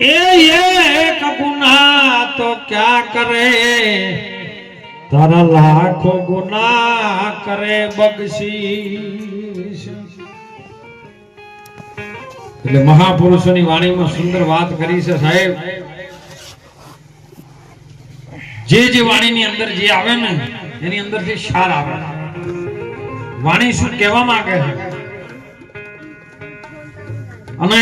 એ એક ગુના તો ક્યાં કરે? તારા લાખો ગુના કરે બક્ષી એટલે મહાપુરુષોની વાણીમાં સુંદર વાત કરી છે સાહેબ. જે જે વાણીની અંદર જે આવે ને, એની અંદર જે સાર આવે. વાણી શું કહેવા માંગે છે? અને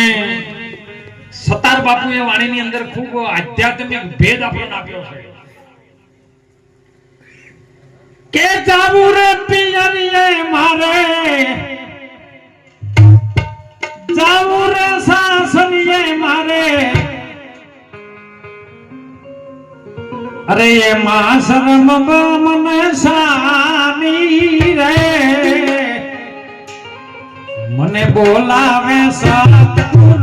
સતાર બાપુએ વાણીની અંદર ખૂબ આધ્યાત્મિક ભેદ આપણને આપ્યો છે. કે જાવું રે પિયરીએ મારે? જાવું રે સાસરીએ મારે? અરે એ માં શરમ મને સાની રે. મને બોલાવે સતગુરુ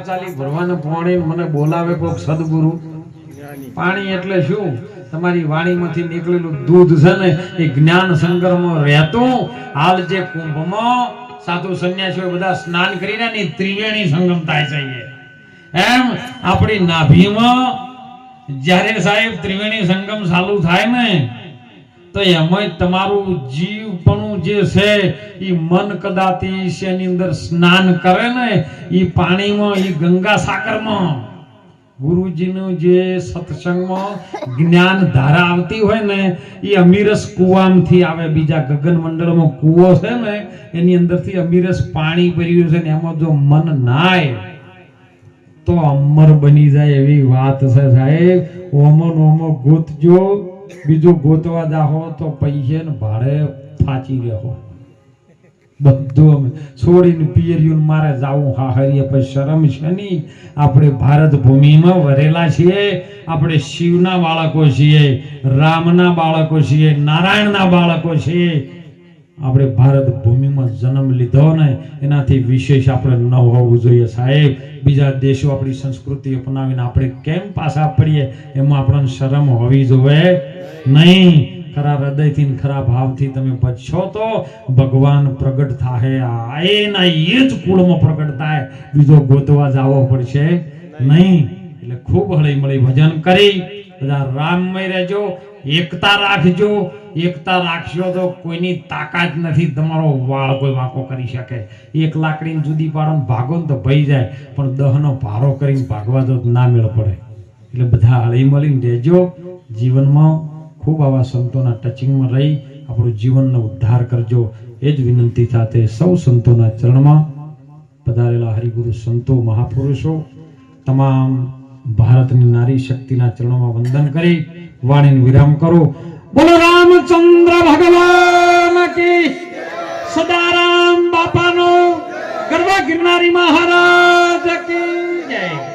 વાચાલી ભરવાને પાણી મને બોલાવે કોક સદગુરુ. પાણી એટલે શું? તમારી વાણીમાંથી નીકળેલું દૂધ છે ને, એ જ્ઞાન સંગરમાં રહેતું હાલ જે કુંભમાં સાધુ સંન્યાસીઓ બધા સ્નાન કરીને ને ત્રિવેણી સંગમ થાય છે. એમ આપણી નાભીમાં જ્યારે સાહેબ ત્રિવેણી સંગમ ચાલુ થાય ને તો એમાં તમારું જીવપણું જે છે એ મન કદાચ એની અંદર સ્નાન કરે ને એ પાણીમાં એ ગંગા સાગરમાં. ગુરુજીનું જે સત્સંગમાં જ્ઞાન ધારા આવતી હોય ને એ અમીરસ કુવામથી આવે. બીજા ગગન મંડળમાં કૂવો છે ને, એની અંદરથી અમીરસ પાણી ભર્યું છે ને, એમાં જો મન નાય, તો અમર બની જાય એવી વાત છે સાહેબ. ઓમો નોમો ગોતજો બીજું ગોતવા જાહો તો પૈસે ભાડે ફાચી રહ્યો બધું અમે છોડીને પિયરિયું મારે જાવું હા હરીએ પછી શરમ છે નહીં આપણે ભારત ભૂમિમાં વરેલા છીએ, આપણે શિવના બાળકો છીએ, રામના બાળકો છીએ, નારાયણના બાળકો છીએ. આપણે ભારત ભૂમિમાં જન્મ લીધો ને, એનાથી વિશેષ આપણે ન હોવું જોઈએ સાહેબ. બીજા દેશો આપણી સંસ્કૃતિ અપનાવીને આપણે કેમ પાછા પડીએ, એમાં આપણને શરમ હોવી જોઈએ. નહીં, ખરા હૃદયથી ખરા ભાવથી તમે બચશો તો ભગવાન પ્રગટ થાય આ એના એ જ કુળમાં પ્રગટ થાય. બીજો ગોતવા જવો પડશે. નહીં, એટલે ખૂબ હળી મળી ભજન કરી. બધા રામમય રહેજો. એકતા રાખજો. એકતા રાખશો તો કોઈની તાકાત નથી તમારો વાળ કોઈ વાંકો કરી શકે. એક લાકડીને જુદી પાડો ભાગો ને તો ભઈ જાય. પણ દહનો ભારો કરીને ભાગવા તો ના મેળ પડે. એટલે બધા હળી મળીને રહેજો. જીવનમાં ખૂબ આવા સંતોના ટચિંગમાં રહી આપણું જીવનનો ઉદ્ધાર કરજો. એ જ વિનંતી સાથે સૌ સંતોના ચરણમાં પધારેલા હરિગુરુ સંતો, મહાપુરુષો, તમામ ભારતની નારી શક્તિના ચરણોમાં વંદન કરી, વાણીને વિરામ કરો. બોલો રામચંદ્ર ભગવાન કી સદારામ બાપાનો ગરબા ગિરનારી મહારાજ કી